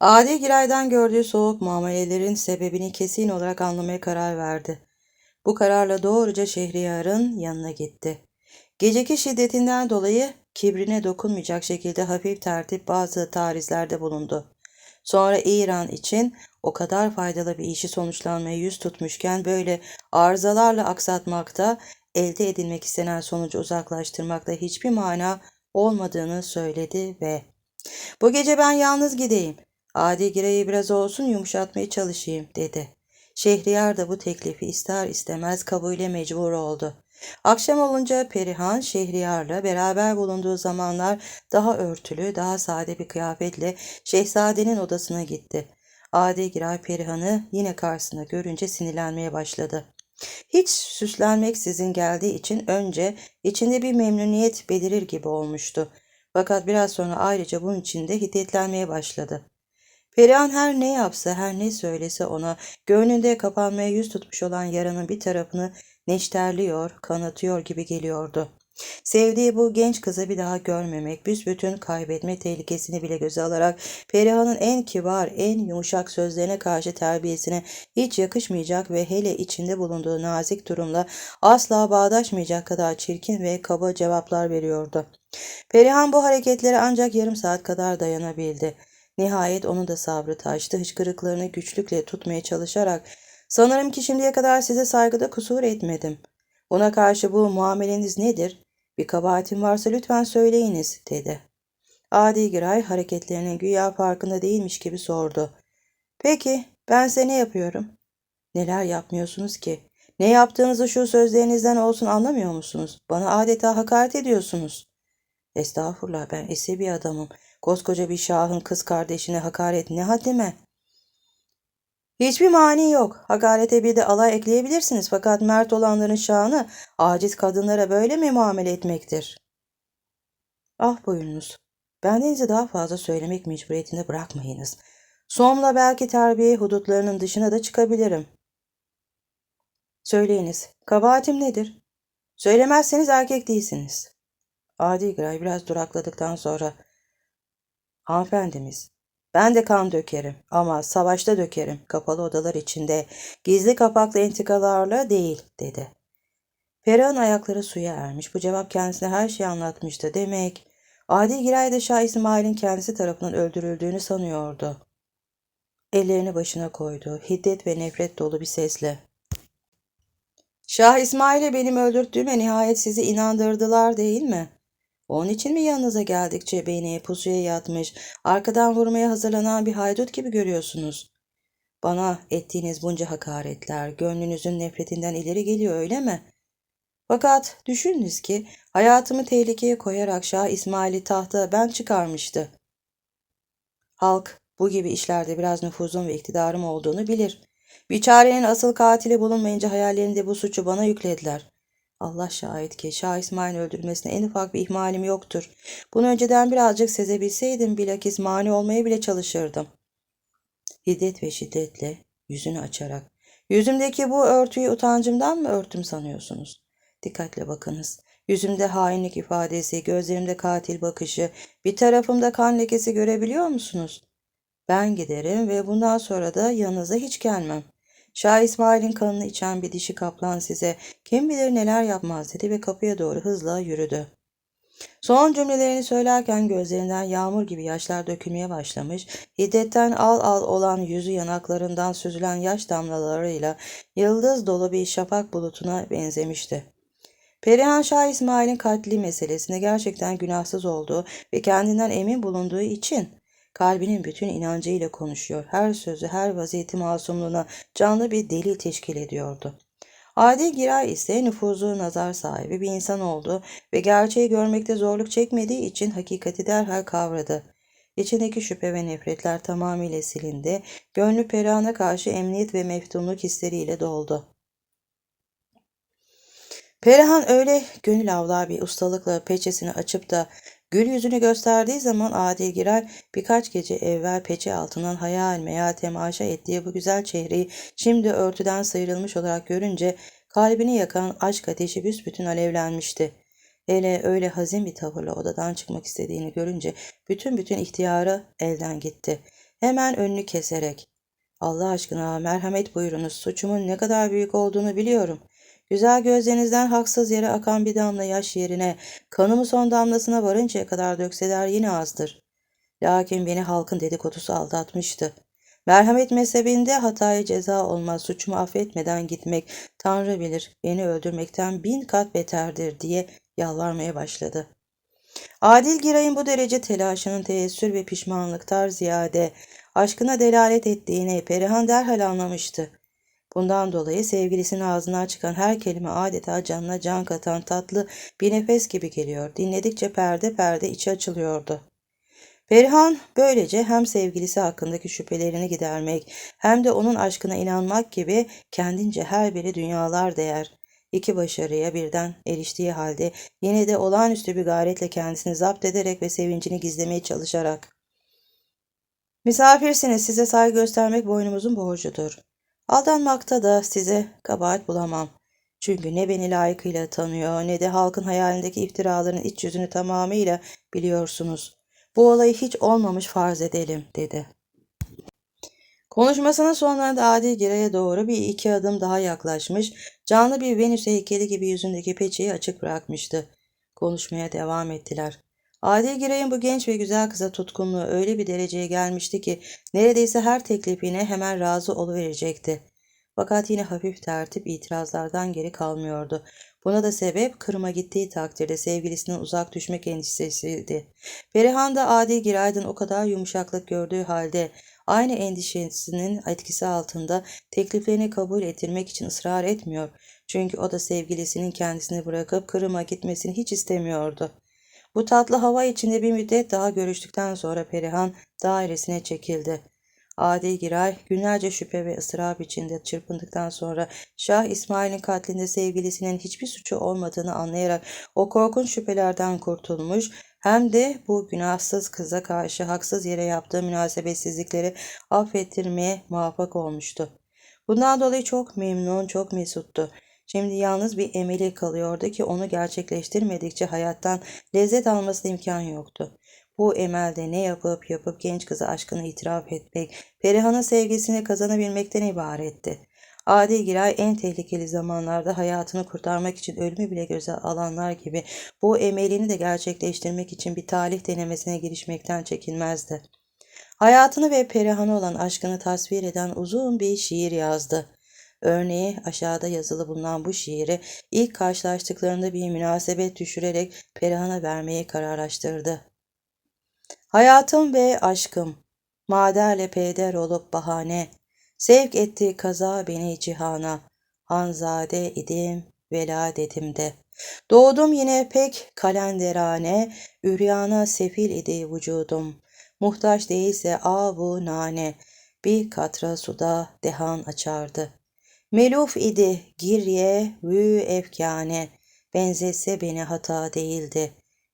Adi Giray'dan gördüğü soğuk muamelelerin sebebini kesin olarak anlamaya karar verdi. Bu kararla doğruca Şehriyar'ın yanına gitti. Geceki şiddetinden dolayı kibrine dokunmayacak şekilde hafif tertip bazı tarizlerde bulundu. Sonra İran için o kadar faydalı bir işi sonuçlanmaya yüz tutmuşken böyle arızalarla aksatmakta, elde edilmek istenen sonucu uzaklaştırmakta hiçbir mana olmadığını söyledi ve ''Bu gece ben yalnız gideyim. Adi Gire'yi biraz olsun yumuşatmaya çalışayım.'' dedi. Şehriyar da bu teklifi ister istemez kabule mecbur oldu. Akşam olunca Perihan Şehriyar'la beraber bulunduğu zamanlar daha örtülü, daha sade bir kıyafetle şehzadenin odasına gitti. Adi Giray Perihan'ı yine karşısında görünce sinirlenmeye başladı. Hiç süslenmeksizin geldiği için önce içinde bir memnuniyet belirir gibi olmuştu. Fakat biraz sonra ayrıca bunun içinde hiddetlenmeye başladı. Perihan her ne yapsa, her ne söylese ona, gönlünde kapanmaya yüz tutmuş olan yaranın bir tarafını neşterliyor, kanatıyor gibi geliyordu. Sevdiği bu genç kızı bir daha görmemek, büsbütün kaybetme tehlikesini bile göze alarak Perihan'ın en kibar, en yumuşak sözlerine karşı terbiyesine hiç yakışmayacak ve hele içinde bulunduğu nazik durumla asla bağdaşmayacak kadar çirkin ve kaba cevaplar veriyordu. Perihan bu hareketlere ancak yarım saat kadar dayanabildi. Nihayet onun da sabrı taştı, hıçkırıklarını güçlükle tutmaya çalışarak ''Sanırım ki şimdiye kadar size saygıda kusur etmedim. Buna karşı bu muameleniz nedir? Bir kabahatim varsa lütfen söyleyiniz.'' dedi. Adi Giray hareketlerinin güya farkında değilmiş gibi sordu. ''Peki, ben size ne yapıyorum?'' ''Neler yapmıyorsunuz ki? Ne yaptığınızı şu sözlerinizden olsun anlamıyor musunuz? Bana adeta hakaret ediyorsunuz.'' ''Estağfurullah ben esi bir adamım. Koskoca bir şahın kız kardeşine hakaret ne haddime?'' Hiçbir mani yok. Hakarete bir de alay ekleyebilirsiniz fakat mert olanların şanı aciz kadınlara böyle mi muamele etmektir? Ah buyurunuz. Bendenizi daha fazla söylemek mecburiyetinde bırakmayınız. Sonla belki terbiye hudutlarının dışına da çıkabilirim. Söyleyiniz. Kabahatim nedir? Söylemezseniz erkek değilsiniz. Adi Gray biraz durakladıktan sonra Hanımefendimiz, ben de kan dökerim ama savaşta dökerim. Kapalı odalar içinde, gizli kapaklı entikalarla değil, dedi. Ferah'ın ayakları suya ermiş. Bu cevap kendisine her şeyi anlatmıştı. Demek Adi Giray da Şah İsmail'in kendisi tarafından öldürüldüğünü sanıyordu. Ellerini başına koydu. Hiddet ve nefret dolu bir sesle. Şah İsmail'i benim öldürttüğüme nihayet sizi inandırdılar değil mi? Onun için mi yanınıza geldikçe beni pusuya yatmış, arkadan vurmaya hazırlanan bir haydut gibi görüyorsunuz? Bana ettiğiniz bunca hakaretler gönlünüzün nefretinden ileri geliyor öyle mi? Fakat düşününüz ki hayatımı tehlikeye koyarak Şah İsmail'i tahta ben çıkarmıştı. Halk bu gibi işlerde biraz nüfuzum ve iktidarım olduğunu bilir. Bir çarenin asıl katili bulunmayınca hayallerinde bu suçu bana yüklediler. Allah şahit ki Şah İsmail'in öldürülmesine en ufak bir ihmalim yoktur. Bunu önceden birazcık sezebilseydim bilakis mani olmaya bile çalışırdım. Hiddet ve şiddetle yüzünü açarak. Yüzümdeki bu örtüyü utancımdan mı örtüm sanıyorsunuz? Dikkatle bakınız. Yüzümde hainlik ifadesi, gözlerimde katil bakışı, bir tarafımda kan lekesi görebiliyor musunuz? Ben giderim ve bundan sonra da yanınıza hiç gelmem. Şah İsmail'in kanını içen bir dişi kaplan size kim bilir neler yapmaz dedi ve kapıya doğru hızla yürüdü. Son cümlelerini söylerken gözlerinden yağmur gibi yaşlar dökülmeye başlamış, hiddetten al al olan yüzü yanaklarından süzülen yaş damlalarıyla yıldız dolu bir şafak bulutuna benzemişti. Perihan Şah İsmail'in katli meselesinde gerçekten günahsız olduğu ve kendinden emin bulunduğu için kalbinin bütün inancıyla konuşuyor. Her sözü, her vaziyeti masumluğuna canlı bir deli teşkil ediyordu. Adi Giray ise nüfuzu nazar sahibi bir insan oldu ve gerçeği görmekte zorluk çekmediği için hakikati derhal kavradı. İçindeki şüphe ve nefretler tamamıyla silindi, gönlü Perihan'a karşı emniyet ve meftunluk hisleriyle doldu. Perihan öyle gönül avlar bir ustalıkla peçesini açıp da Gül yüzünü gösterdiği zaman Adil Giray birkaç gece evvel peçe altından hayal meyal temaşa ettiği bu güzel çehreyi şimdi örtüden sıyrılmış olarak görünce kalbini yakan aşk ateşi büsbütün alevlenmişti. Hele öyle hazin bir tavırla odadan çıkmak istediğini görünce bütün bütün ihtiyarı elden gitti. hemen önünü keserek. Allah aşkına merhamet buyurunuz. Suçumun ne kadar büyük olduğunu biliyorum. Güzel gözlerinizden haksız yere akan bir damla yaş yerine kanımı son damlasına varıncaya kadar dökseler yine azdır. Lakin beni halkın dedikodusu aldatmıştı. Merhamet mezhebinde hataya ceza olmaz, suçumu affetmeden gitmek, Tanrı bilir, beni öldürmekten bin kat beterdir diye yalvarmaya başladı. Adil Giray'ın bu derece telaşının teessür ve pişmanlıktar ziyade aşkına delalet ettiğini Perihan derhal anlamıştı. Bundan dolayı sevgilisinin ağzından çıkan her kelime adeta canına can katan tatlı bir nefes gibi geliyor. Dinledikçe perde perde içi açılıyordu. Perihan böylece hem sevgilisi hakkındaki şüphelerini gidermek hem de onun aşkına inanmak gibi kendince her biri dünyalar değer. İki başarıya birden eriştiği halde yine de olağanüstü bir gayretle kendisini zapt ederek ve sevincini gizlemeye çalışarak. Misafirsiniz size saygı göstermek boynumuzun borcudur. Aldanmakta da size kabahat bulamam. Çünkü ne beni layıkıyla tanıyor ne de halkın hayalindeki iftiraların iç yüzünü tamamıyla biliyorsunuz. Bu olayı hiç olmamış farz edelim dedi. Konuşmasının sonlarında Adil Giray'a doğru bir iki adım daha yaklaşmış, canlı bir Venüs heykeli gibi yüzündeki peçeyi açık bırakmıştı. Konuşmaya devam ettiler. Adil Giray'ın bu genç ve güzel kıza tutkunluğu öyle bir dereceye gelmişti ki neredeyse her teklifine hemen razı oluverecekti. Fakat yine hafif tertip itirazlardan geri kalmıyordu. Buna da sebep kırma gittiği takdirde sevgilisinden uzak düşmek endişesiydi. Perihan da Adil Giray'dan o kadar yumuşaklık gördüğü halde aynı endişesinin etkisi altında tekliflerini kabul ettirmek için ısrar etmiyor. Çünkü o da sevgilisinin kendisini bırakıp Kırım'a gitmesini hiç istemiyordu. Bu tatlı hava içinde bir müddet daha görüştükten sonra Perihan dairesine çekildi. Adil Giray günlerce şüphe ve ıstırap içinde çırpındıktan sonra Şah İsmail'in katlinde sevgilisinin hiçbir suçu olmadığını anlayarak o korkunç şüphelerden kurtulmuş hem de bu günahsız kıza karşı haksız yere yaptığı münasebetsizlikleri affettirmeye muvaffak olmuştu. Bundan dolayı çok memnun, çok mesuttu. Şimdi yalnız bir emeli kalıyordu ki onu gerçekleştirmedikçe hayattan lezzet almasına imkan yoktu. Bu emelde ne yapıp yapıp genç kıza aşkını itiraf etmek, Perihan'ın sevgisini kazanabilmekten ibaretti. Adi Giray en tehlikeli zamanlarda hayatını kurtarmak için ölümü bile göze alanlar gibi bu emelini de gerçekleştirmek için bir talih denemesine girişmekten çekinmezdi. Hayatını ve Perihan'a olan aşkını tasvir eden uzun bir şiir yazdı. Örneği aşağıda yazılı bulunan bu şiiri ilk karşılaştıklarında bir münasebet düşürerek Perihan'a vermeyi kararlaştırdı. Hayatım ve aşkım, maderle peder olup bahane, sevk etti kaza beni cihana, hanzade idim, veladetim de. Doğdum yine pek kalenderane, üryana sefil idi vücudum. Muhtaç değilse avu nane, bir katra suda dehan açardı. Meluf idi girye vü efkane, benzetse beni hata değildi.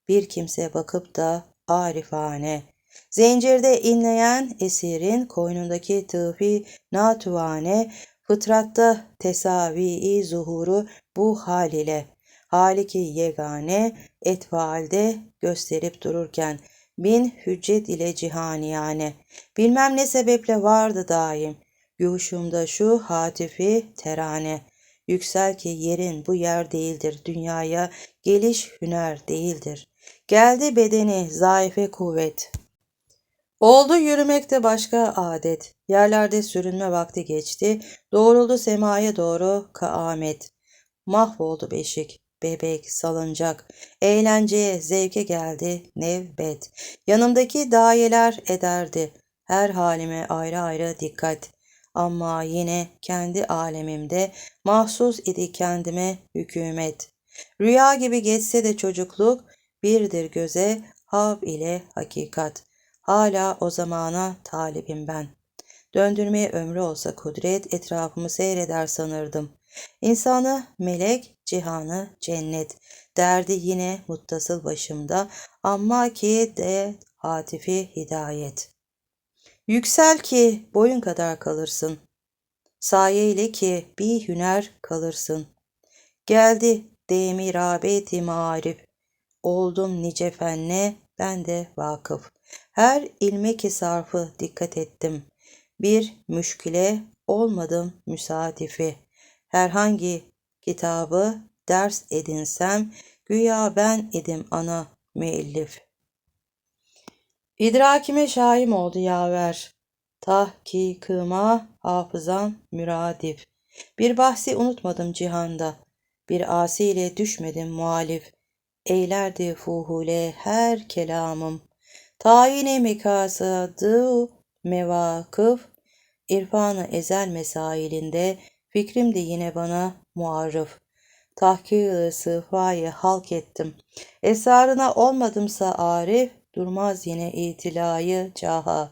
Bir kimse bakıp da arifane. Zincirde inleyen esirin koynundaki tıfi natuvane, fıtratta tesavi zuhuru bu hal ile. Haliki yegane etvalde gösterip dururken bin hüccet ile cihaniyane. Bilmem ne sebeple vardı daim. Yuşumda şu hatifi terane. Yüksel ki yerin bu yer değildir. Dünyaya geliş hüner değildir. Geldi bedeni zayıfe kuvvet. Oldu yürümekte başka adet. Yerlerde sürünme vakti geçti. Doğruldu semaya doğru kaamet. Mahvoldu beşik, bebek, salıncak. Eğlenceye, zevke geldi nevbet. Yanımdaki dayeler ederdi. Her halime ayrı ayrı dikkat. Ama yine kendi alemimde mahsus idi kendime hükümet. Rüya gibi geçse de çocukluk, birdir göze hav ile hakikat. Hala o zamana talibim ben. Döndürmeye ömrü olsa kudret etrafımı seyreder sanırdım. İnsanı melek, cihanı cennet. Derdi yine muttasıl başımda amma ki de hatifi hidayet. Yüksel ki boyun kadar kalırsın. Saye ile ki bir hüner kalırsın. Geldi demi rağbeti marif. Oldum nice fenne ben de vakıf. Her ilmek-i sarfı dikkat ettim. Bir müşkile olmadım müsaadifi. Herhangi kitabı ders edinsem güya ben idim ana müellif. İdrakime şaim oldu yaver. Tahkikıma hafızam müradif. Bir bahsi unutmadım cihanda. Bir asiyle düşmedim muhalif. Eylerdi fuhule her kelamım. Tayini mekasadı mevakıf. İrfanı ezel mesailinde fikrim de yine bana muarrıf. Tahkir-ı sıfayı halk ettim. Esrarına olmadımsa arif, durmaz yine itilayı caha.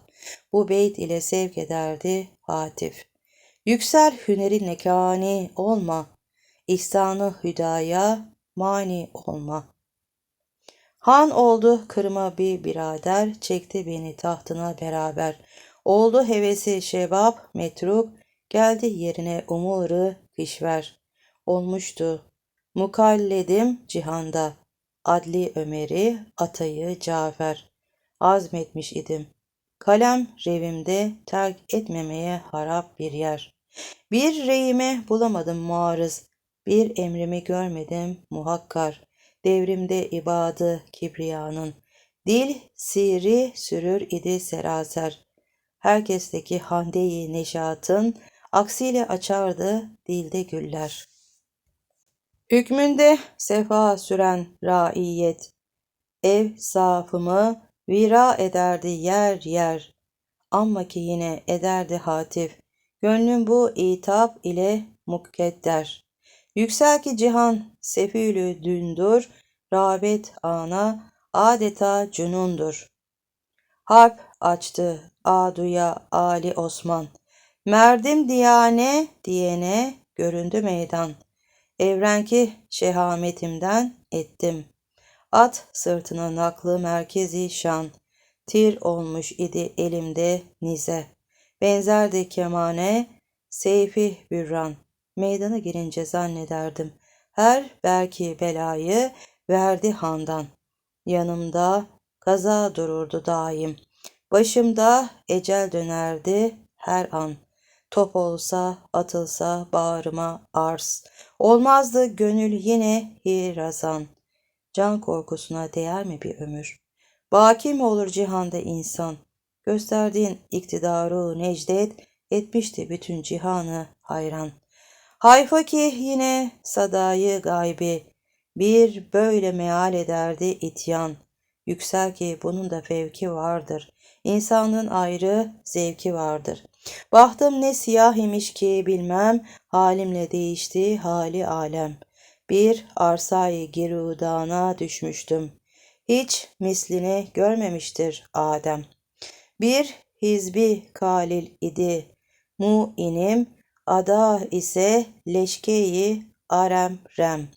Bu beyt ile sevk ederdi hatif. Yüksel hüneri nekani olma, ihsanı hüdaya mani olma. Han oldu kırma bir birader, çekti beni tahtına beraber. Oldu hevesi şebap metruk, geldi yerine umuru kışver. Olmuştu mukalledim cihanda, adli Ömer'i, atayı Cafer. Azmetmiş idim. Kalem revimde terk etmemeye harap bir yer. Bir reyime bulamadım muarız, bir emrimi görmedim muhakkar. Devrimde ibadı kibriyanın, dil siri sürür idi seraser. Herkesteki handeyi neşatın, aksiyle açardı dilde güller. Hükmünde sefa süren raiyet, ev safımı vira ederdi yer yer. Amma ki yine ederdi hatif, gönlüm bu itap ile mukkedder. Yüksel ki cihan sefülü dündür, rağbet ana adeta cünundur. Harp açtı aduya Ali Osman. Merdim diyane diyene göründü meydan. Evrenki şehametimden ettim. At sırtına naklı merkezi şan. Tir olmuş idi elimde nize. Benzerdi kemane, seyfi bürran. Meydana girince zannederdim. Her belki belayı verdi handan. Yanımda kaza dururdu daim. Başımda ecel dönerdi her an. Top olsa, atılsa bağrıma arz. Olmazdı gönül yine hirazan. Can korkusuna değer mi bir ömür? Baki mi olur cihanda insan? Gösterdiğin iktidarı necdet etmişti bütün cihanı hayran. Hayfa ki yine sadayı gaybi bir böyle meal ederdi ityan. Yüksel ki bunun da fevki vardır. İnsanın ayrı zevki vardır. Bahtım ne siyah imiş ki bilmem, halimle değişti hali alem. Bir arsayı girudana düşmüştüm. Hiç mislini görmemiştir Adem. Bir hizbi kalil idi. Mu inim, ada ise leşkeyi arem rem.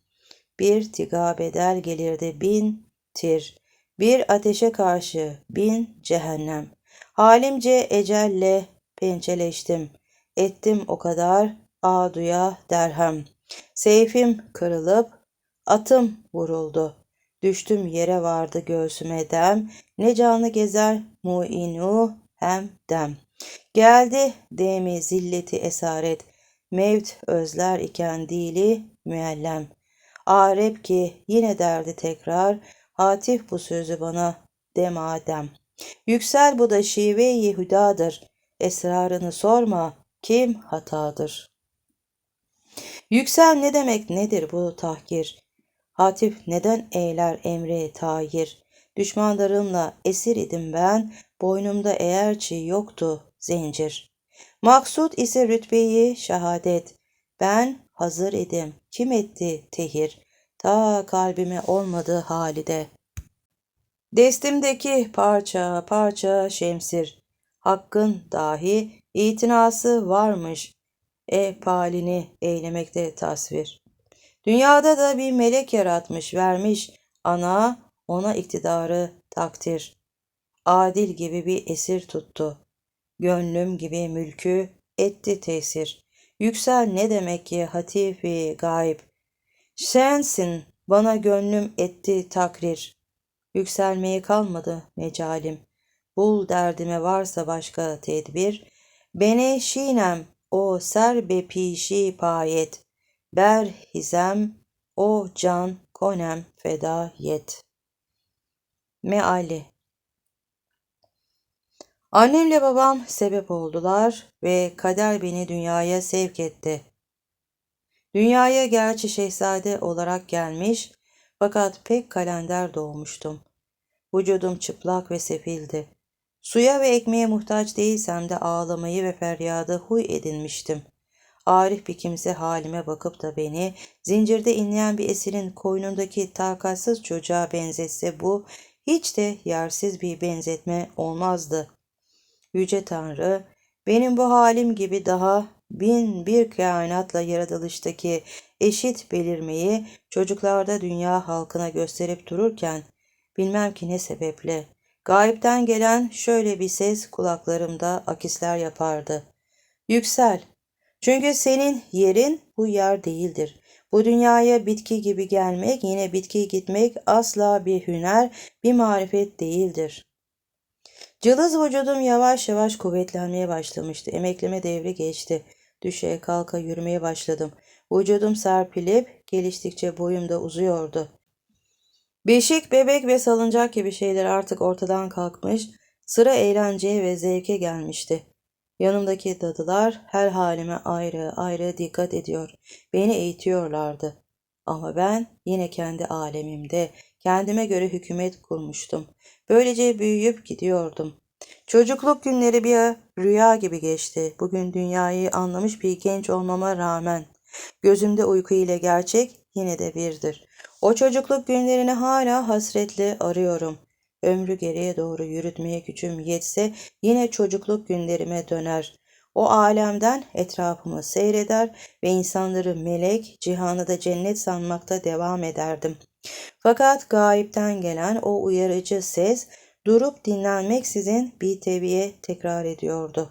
Bir tiga bedel gelirdi bin tir. Bir ateşe karşı bin cehennem. Halimce ecelle pençeleştim. Ettim o kadar aduya derhem. Seyfim kırılıp atım vuruldu. Düştüm yere vardı göğsüme dem. Ne canı gezer muinu hem dem. Geldi demi zilleti esaret. Mevt özler iken dili müellem. Arep ki yine derdi tekrar. Hatif bu sözü bana de madem. Yüksel bu da şive-i hüdadır. Esrarını sorma, kim hatadır? Yüksel ne demek nedir bu tahkir? Hatif neden eyler emri tahir? Düşmanlarımla esir idim ben, boynumda eğerçi yoktu zincir. Maksut ise rütbeyi şehadet. Ben hazır idim, kim etti tehir? Ta kalbime olmadı halide. Destimdeki parça parça şemsir. Hakkın dahi itinası varmış. E palini eylemekte tasvir. Dünyada da bir melek yaratmış vermiş ana ona iktidarı takdir. Adil gibi bir esir tuttu. Gönlüm gibi mülkü etti tesir. Yüksel ne demek ki hatifi gayb. Sensin bana gönlüm etti takrir. Yükselmeye kalmadı mecalim. Bul derdime varsa başka tedbir. Bene şinem o serbe pişi payet, ber hizem o can konem feda yet. Meali Annemle babam sebep oldular ve kader beni dünyaya sevk etti. Dünyaya gerçi şehzade olarak gelmiş fakat pek kalender doğmuştum. Vücudum çıplak ve sefildi. Suya ve ekmeğe muhtaç değilsem de ağlamayı ve feryadı huy edinmiştim. Arif bir kimse halime bakıp da beni zincirde inleyen bir esirin koynundaki takatsız çocuğa benzetse bu hiç de yersiz bir benzetme olmazdı. Yüce Tanrı, benim bu halim gibi daha bin bir kainatla yaratılıştaki eşit belirmeyi çocuklarda dünya halkına gösterip dururken, bilmem ki ne sebeple, gayipten gelen şöyle bir ses kulaklarımda akisler yapardı. Yüksel, çünkü senin yerin bu yer değildir. Bu dünyaya bitki gibi gelmek, yine bitki gitmek asla bir hüner, bir marifet değildir. Cılız vücudum yavaş yavaş kuvvetlenmeye başlamıştı. Emekleme devri geçti. Düşe kalka yürümeye başladım. Vücudum serpilip geliştikçe boyum da uzuyordu. Beşik, bebek ve salıncak gibi şeyler artık ortadan kalkmış, sıra eğlenceye ve zevke gelmişti. Yanımdaki dadılar her halime ayrı ayrı dikkat ediyor, beni eğitiyorlardı. Ama ben yine kendi alemimde, kendime göre hükümet kurmuştum. Böylece büyüyüp gidiyordum. Çocukluk günleri bir rüya gibi geçti. Bugün dünyayı anlamış bir genç olmama rağmen gözümde uyku ile gerçek yine de birdir. O çocukluk günlerini hala hasretle arıyorum. Ömrü geriye doğru yürütmeye gücüm yetse yine çocukluk günlerime döner. O alemden etrafımı seyreder ve insanları melek, cihanı da cennet sanmakta devam ederdim. Fakat gayipten gelen o uyarıcı ses durup dinlenmeksizin bir teviye tekrar ediyordu.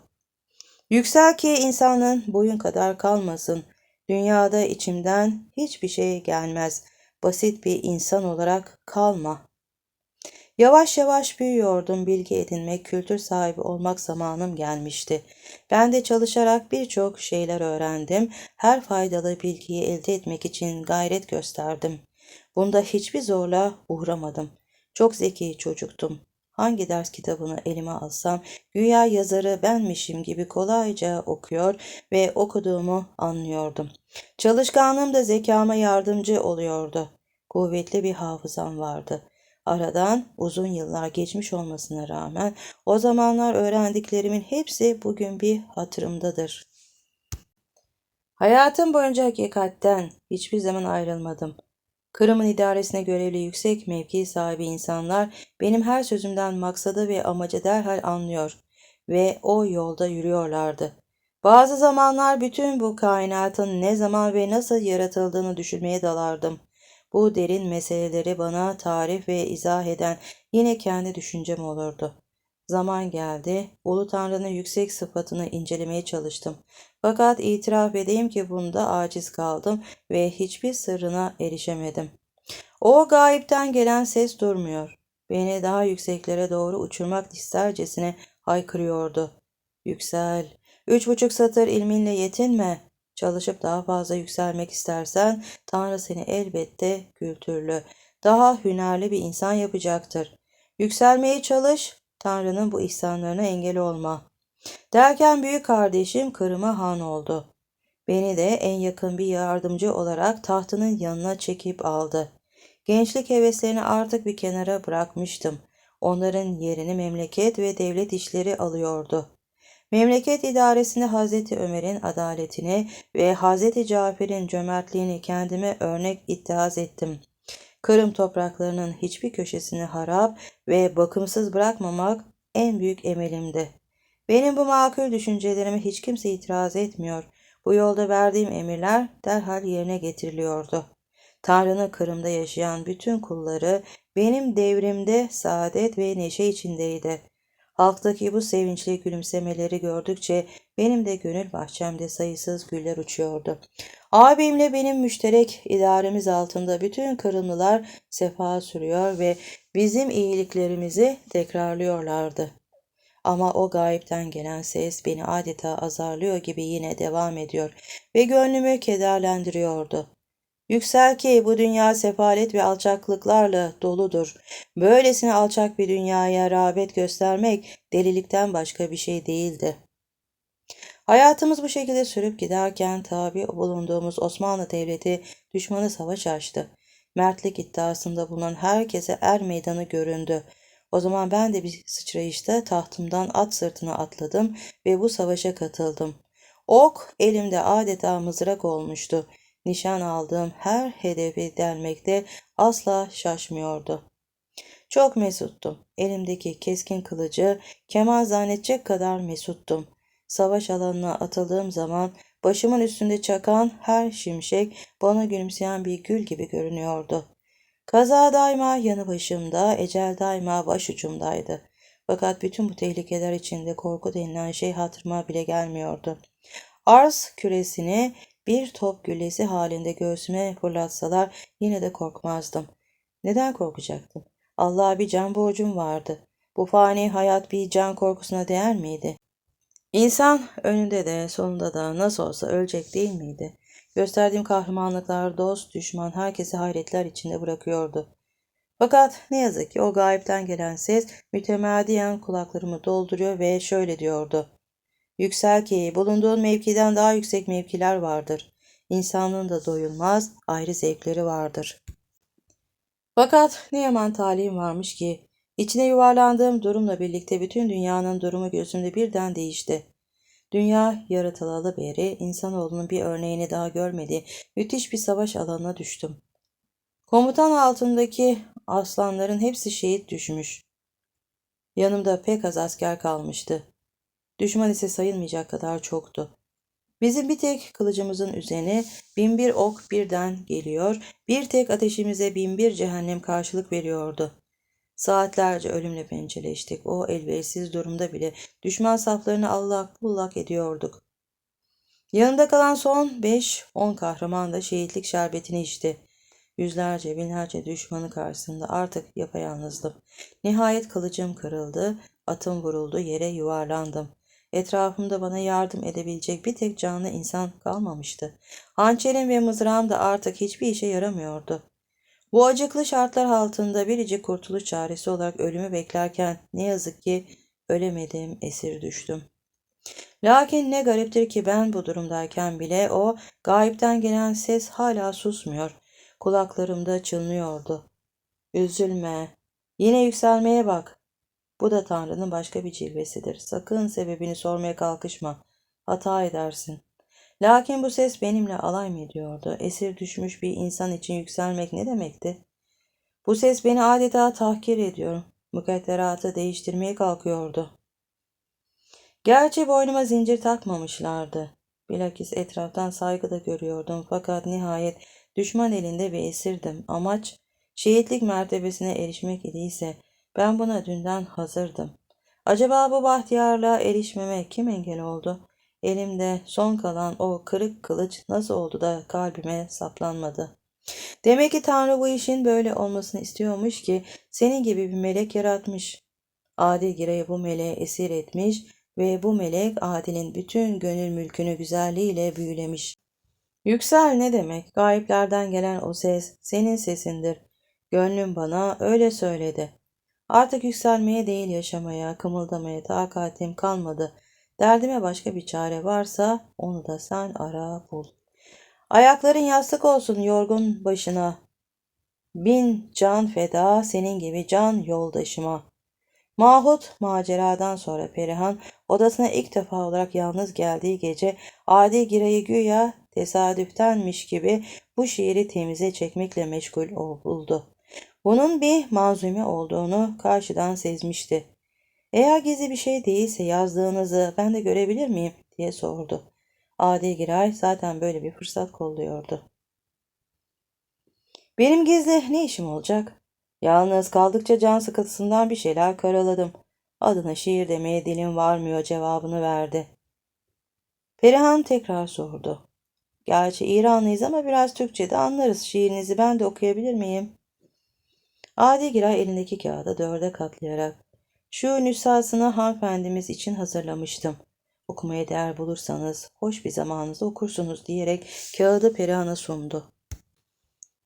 Yüksel ki insanın boyun kadar kalmasın. Dünyada içimden hiçbir şey gelmez. Basit bir insan olarak kalma. Yavaş yavaş büyüyordum, bilgi edinmek, kültür sahibi olmak zamanım gelmişti. Ben de çalışarak birçok şeyler öğrendim. Her faydalı bilgiyi elde etmek için gayret gösterdim. Bunda hiçbir zorla uğramadım. Çok zeki çocuktum. Hangi ders kitabını elime alsam güya yazarı benmişim gibi kolayca okuyor ve okuduğumu anlıyordum. Çalışkanlığım da zekama yardımcı oluyordu. Kuvvetli bir hafızam vardı. Aradan uzun yıllar geçmiş olmasına rağmen o zamanlar öğrendiklerimin hepsi bugün bir hatırımdadır. Hayatım boyunca hakikatten hiçbir zaman ayrılmadım. Kırım'ın idaresine görevli yüksek mevki sahibi insanlar benim her sözümden maksadı ve amacı derhal anlıyor ve o yolda yürüyorlardı. Bazı zamanlar bütün bu kainatın ne zaman ve nasıl yaratıldığını düşünmeye dalardım. Bu derin meseleleri bana tarif ve izah eden yine kendi düşüncem olurdu. Zaman geldi, Ulu Tanrı'nın yüksek sıfatını incelemeye çalıştım. Fakat itiraf edeyim ki bunda aciz kaldım ve hiçbir sırrına erişemedim. O gayipten gelen ses durmuyor. Beni daha yükseklere doğru uçurmak istercesine haykırıyordu. Yüksel, üç buçuk satır ilminle yetinme. Çalışıp daha fazla yükselmek istersen Tanrı seni elbette kültürlü, daha hünerli bir insan yapacaktır. Yükselmeye çalış, Tanrı'nın bu ihsanlarına engel olma. Derken büyük kardeşim Kırım'a han oldu. Beni de en yakın bir yardımcı olarak tahtının yanına çekip aldı. Gençlik heveslerini artık bir kenara bırakmıştım. Onların yerini memleket ve devlet işleri alıyordu. Memleket idaresinde Hazreti Ömer'in adaletini ve Hazreti Cafer'in cömertliğini kendime örnek ittihaz ettim. Kırım topraklarının hiçbir köşesini harap ve bakımsız bırakmamak en büyük emelimdi. Benim bu makul düşüncelerime hiç kimse itiraz etmiyor. Bu yolda verdiğim emirler derhal yerine getiriliyordu. Tanrı'nın Kırım'da yaşayan bütün kulları benim devrimde saadet ve neşe içindeydi. Halktaki bu sevinçli gülümsemeleri gördükçe benim de gönül bahçemde sayısız güller uçuyordu. Abimle benim müşterek idaremiz altında bütün Kırımlılar sefa sürüyor ve bizim iyiliklerimizi tekrarlıyorlardı. Ama o gayipten gelen ses beni adeta azarlıyor gibi yine devam ediyor ve gönlümü kederlendiriyordu. Yüksel ki bu dünya sefalet ve alçaklıklarla doludur. Böylesine alçak bir dünyaya rağbet göstermek delilikten başka bir şey değildi. Hayatımız bu şekilde sürüp giderken tabi bulunduğumuz Osmanlı Devleti düşmanı savaş açtı. Mertlik iddiasında bulunan herkese er meydanı göründü. O zaman ben de bir sıçrayışta tahtımdan at sırtına atladım ve bu savaşa katıldım. Ok elimde adeta mızrak olmuştu. Nişan aldığım her hedefi delmekte asla şaşmıyordu. Çok mesuttum. Elimdeki keskin kılıcı kemal zannedecek kadar mesuttum. Savaş alanına atıldığım zaman başımın üstünde çakan her şimşek bana gülümseyen bir gül gibi görünüyordu. Kaza daima yanı başımda, ecel daima başucumdaydı. Fakat bütün bu tehlikeler içinde korku denilen şey hatırıma bile gelmiyordu. Arz küresini bir top güllesi halinde göğsüme fırlatsalar yine de korkmazdım. Neden korkacaktım? Allah'a bir can borcum vardı. Bu fani hayat bir can korkusuna değer miydi? İnsan önünde de sonunda da nasıl olsa ölecek değil miydi? Gösterdiğim kahramanlıklar dost, düşman herkesi hayretler içinde bırakıyordu. Fakat ne yazık ki o gayipten gelen ses mütemadiyen kulaklarımı dolduruyor ve şöyle diyordu. Yüksel ki bulunduğun mevkiden daha yüksek mevkiler vardır. İnsanlığın da doyulmaz ayrı zevkleri vardır. Fakat ne yaman talihim varmış ki içine yuvarlandığım durumla birlikte bütün dünyanın durumu gözümde birden değişti. Dünya yaratılalı beri insanoğlunun bir örneğini daha görmediği müthiş bir savaş alanına düştüm. Komutan altındaki aslanların hepsi şehit düşmüş. Yanımda pek az asker kalmıştı. Düşman ise sayılmayacak kadar çoktu. Bizim bir tek kılıcımızın üzerine bin bir ok birden geliyor, bir tek ateşimize bin bir cehennem karşılık veriyordu. Saatlerce ölümle pençeleştik. O elverişsiz durumda bile düşman saflarını allak bullak ediyorduk. Yanında kalan son beş on kahraman da şehitlik şerbetini içti. Yüzlerce binlerce düşmanı karşısında artık yapayalnızdım. Nihayet kılıcım kırıldı, atım vuruldu, yere yuvarlandım. Etrafımda bana yardım edebilecek bir tek canlı insan kalmamıştı. Hançerim ve mızrağım da artık hiçbir işe yaramıyordu. Bu acıklı şartlar altında biricik kurtuluş çaresi olarak ölümü beklerken ne yazık ki ölemedim, esir düştüm. Lakin ne gariptir ki ben bu durumdayken bile o gayipten gelen ses hala susmuyor. Kulaklarımda çınlıyordu. Üzülme, yine yükselmeye bak. Bu da Tanrı'nın başka bir cilvesidir. Sakın sebebini sormaya kalkışma. Hata edersin. Lakin bu ses benimle alay mı ediyordu? Esir düşmüş bir insan için yükselmek ne demekti? Bu ses beni adeta tahkir ediyor. Mukadderatı değiştirmeye kalkıyordu. Gerçi boynuma zincir takmamışlardı. Bilakis etraftan saygı da görüyordum fakat nihayet düşman elinde bir esirdim. Amaç şehitlik mertebesine erişmek idiyse ben buna dünden hazırdım. Acaba bu bahtiyarlığa erişmeme kim engel oldu? Elimde son kalan o kırık kılıç nasıl oldu da kalbime saplanmadı? Demek ki Tanrı bu işin böyle olmasını istiyormuş ki senin gibi bir melek yaratmış. Adil Giray'ı bu meleğe esir etmiş ve bu melek Adil'in bütün gönül mülkünü güzelliğiyle büyülemiş. Yüksel ne demek? Gayiplerden gelen o ses senin sesindir. Gönlüm bana öyle söyledi. Artık yükselmeye değil yaşamaya, kımıldamaya takatim kalmadı. Derdime başka bir çare varsa onu da sen ara bul. Ayakların yastık olsun yorgun başına. Bin can feda senin gibi can yoldaşıma. Mahut maceradan sonra Perihan odasına ilk defa olarak yalnız geldiği gece Adi Giray'ı güya tesadüftenmiş gibi bu şiiri temize çekmekle meşgul oldu. Bunun bir manzume olduğunu karşıdan sezmişti. Eğer gizli bir şey değilse yazdığınızı ben de görebilir miyim diye sordu. Adi Giray zaten böyle bir fırsat kolluyordu. Benim gizli ne işim olacak? Yalnız kaldıkça can sıkıntısından bir şeyler karaladım. Adına şiir demeye dilim varmıyor cevabını verdi. Perihan tekrar sordu. Gerçi İranlıyız ama biraz Türkçe de anlarız. Şiirinizi ben de okuyabilir miyim? Adi Giray elindeki kağıdı dörde katlayarak Şu nüshasını hanımefendimiz için hazırlamıştım. Okumaya değer bulursanız hoş bir zamanınızda okursunuz diyerek kağıdı Perihan'a sundu.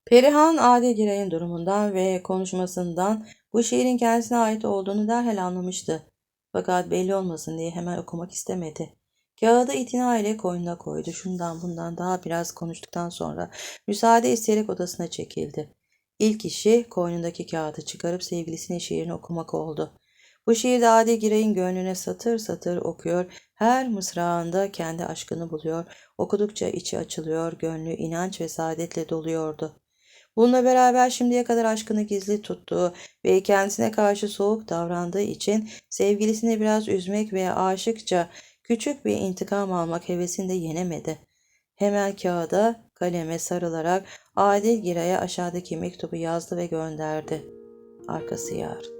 Perihan Adil Giray'ın durumundan ve konuşmasından bu şiirin kendisine ait olduğunu derhal anlamıştı. Fakat belli olmasın diye hemen okumak istemedi. Kağıdı itina ile koynuna koydu. Şundan bundan daha biraz konuştuktan sonra müsaade isteyerek odasına çekildi. İlk işi koynundaki kağıdı çıkarıp sevgilisinin şiirini okumak oldu. Bu şiirde Adil Giray'ın gönlüne satır satır okuyor, her mısrağında kendi aşkını buluyor, okudukça içi açılıyor, gönlü inanç ve saadetle doluyordu. Bununla beraber şimdiye kadar aşkını gizli tuttuğu ve kendisine karşı soğuk davrandığı için sevgilisini biraz üzmek ve aşıkça küçük bir intikam almak hevesini de yenemedi. Hemen kağıda kaleme sarılarak Adil Giray'a aşağıdaki mektubu yazdı ve gönderdi. Arkası yarın.